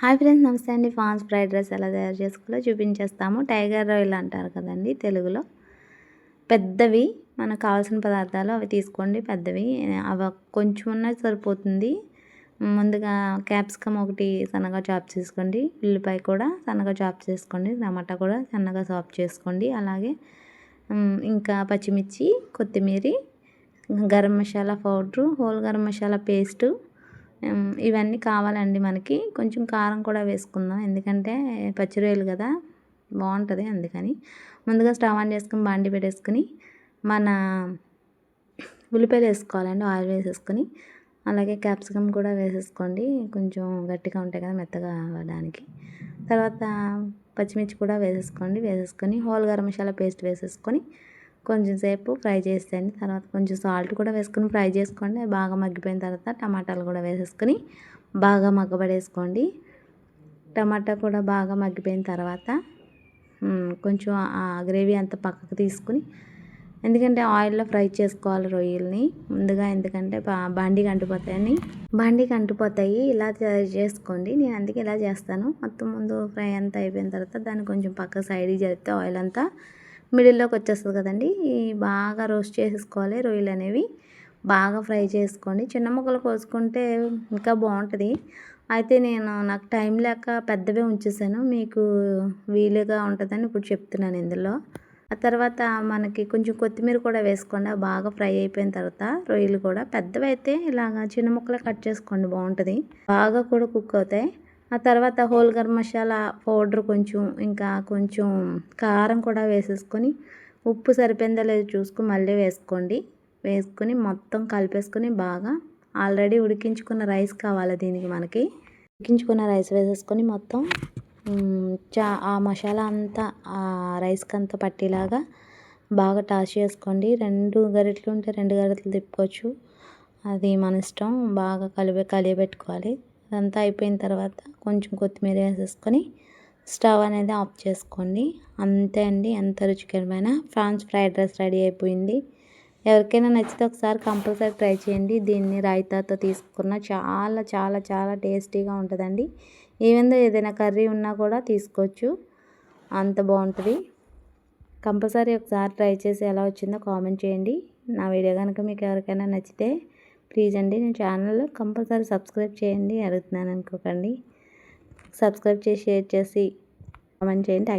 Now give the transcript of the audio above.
Hi friends నమస్తే అండి. Fans fried rice ఎలా తయారు చేసుకోవాలో చూపించేస్తాము. టైగర్ రాయిల్ అంటారు కదండి తెలుగులో. పెద్దవి మనకు కావాల్సిన పదార్థాలు అవి తీసుకోండి. పెద్దవి అవి కొంచెం ఉన్న సరిపోతుంది. ముందుగా క్యాప్సికమ్ ఒకటి సన్నగా చాప్ చేసుకోండి. ఉల్లిపాయ కూడా సన్నగా చాప్ చేసుకోండి. టమాటా కూడా సన్నగా చాప్ చేసుకోండి. అలాగే ఇంకా పచ్చిమిర్చి కొత్తిమీర garam masala powder whole garam masala paste ఇవన్నీ కావాలండి మనకి. కొంచెం కారం కూడా వేసుకుందాం. ఎందుకంటే పచ్చిరొయ్యలు కదా బాగుంటుంది అందుకని. ముందుగా స్టవ్ ఆన్ చేసుకుని బాండి పెట్టేసుకుని మన ఉల్లిపాయలు వేసుకోవాలండి ఆయిల్ వేసేసుకొని. అలాగే క్యాప్సికమ్ కూడా వేసేసుకోండి. కొంచెం గట్టిగా ఉంటాయి కదా మెత్తగా అవ్వడానికి. తర్వాత పచ్చిమిర్చి కూడా వేసేసుకోండి. వేసేసుకొని హోల్ గరం మసాలా పేస్ట్ వేసేసుకొని కొంచెం సేపు ఫ్రై చేసేయండి. తర్వాత కొంచెం సాల్ట్ కూడా వేసుకొని ఫ్రై చేసుకోండి. బాగా మగ్గిపోయిన తర్వాత టమాటాలు కూడా వేసేసుకొని బాగా మగ్గబడేసుకోండి. టమాటా కూడా బాగా మగ్గిపోయిన తర్వాత కొంచెం ఆ గ్రేవీ అంతా పక్కకు తీసుకుని ఎందుకంటే ఆయిల్లో ఫ్రై చేసుకోవాలి రొయ్యల్ని. ముందుగా ఎందుకంటే బండికి అంటిపోతాయని బండికి అంటిపోతాయి ఇలా చేసుకోండి. నేను అందుకే ఇలా చేస్తాను. మొత్తం ముందు ఫ్రై అంతా అయిపోయిన తర్వాత దాన్ని కొంచెం పక్క సైడ్కి జరిపితే ఆయిల్ అంతా మిడిల్లోకి వచ్చేస్తుంది కదండి. బాగా రోస్ట్ చేసేసుకోవాలి. రొయ్యలు అనేవి బాగా ఫ్రై చేసుకోండి. చిన్న ముక్కలు కోసుకుంటే ఇంకా బాగుంటుంది. అయితే నేను నాకు టైం లేక పెద్దవే ఉంచేసాను. మీకు వీలుగా ఉంటుందని ఇప్పుడు చెప్తున్నాను ఇందులో. ఆ తర్వాత మనకి కొంచెం కొత్తిమీర కూడా వేసుకోండి. బాగా ఫ్రై అయిపోయిన తర్వాత రొయ్యలు కూడా పెద్దవి అయితే ఇలాగా చిన్న ముక్కలు కట్ చేసుకోండి. బాగుంటుంది. బాగా కూడా కుక్ అవుతాయి. ఆ తర్వాత హోల్ గరం మసాలా పౌడర్ కొంచెం ఇంకా కొంచెం కారం కూడా వేసేసుకొని ఉప్పు సరిపోయిందో లేదో చూసుకుని మళ్ళీ వేసుకోండి. వేసుకొని మొత్తం కలిపేసుకొని బాగా ఆల్రెడీ ఉడికించుకున్న రైస్ కావాలి దీనికి మనకి. ఉడికించుకున్న రైస్ వేసేసుకొని మొత్తం చా ఆ మసాలా అంతా ఆ రైస్కి అంతా పట్టేలాగా బాగా టాస్ చేసుకోండి. రెండు గరిటెలు ఉంటే రెండు గరిటెలు తిప్పుకోవచ్చు. అది మన ఇష్టం. బాగా కలిపి కలియబెట్టుకోవాలి. అదంతా అయిపోయిన తర్వాత కొంచెం కొత్తిమీర వేసేసుకొని స్టవ్ అనేది ఆఫ్ చేసుకోండి. అంతే అండి ఎంత రుచికరమైన ఫ్రాన్స్ ఫ్రైడ్ రైస్ రెడీ అయిపోయింది. ఎవరికైనా నచ్చితే ఒకసారి కంపల్సరీ ట్రై చేయండి. దీన్ని రైతాతో తీసుకున్న చాలా చాలా చాలా టేస్టీగా ఉంటుందండి. ఈవెన్ ఏదైనా కర్రీ ఉన్నా కూడా తీసుకోవచ్చు. అంత బాగుంటుంది. కంపల్సరీ ఒకసారి ట్రై చేసి ఎలా వచ్చిందో కామెంట్ చేయండి. నా వీడియో కనుక మీకు ఎవరికైనా నచ్చితే ప్లీజ్ అండి నేను ఛానల్ కంపల్సరీ సబ్స్క్రైబ్ చేయండి అడుగుతున్నాను అనుకోకండి. సబ్స్క్రైబ్ చేసి షేర్ చేసి కామెంట్ చేయండి. థ్యాంక్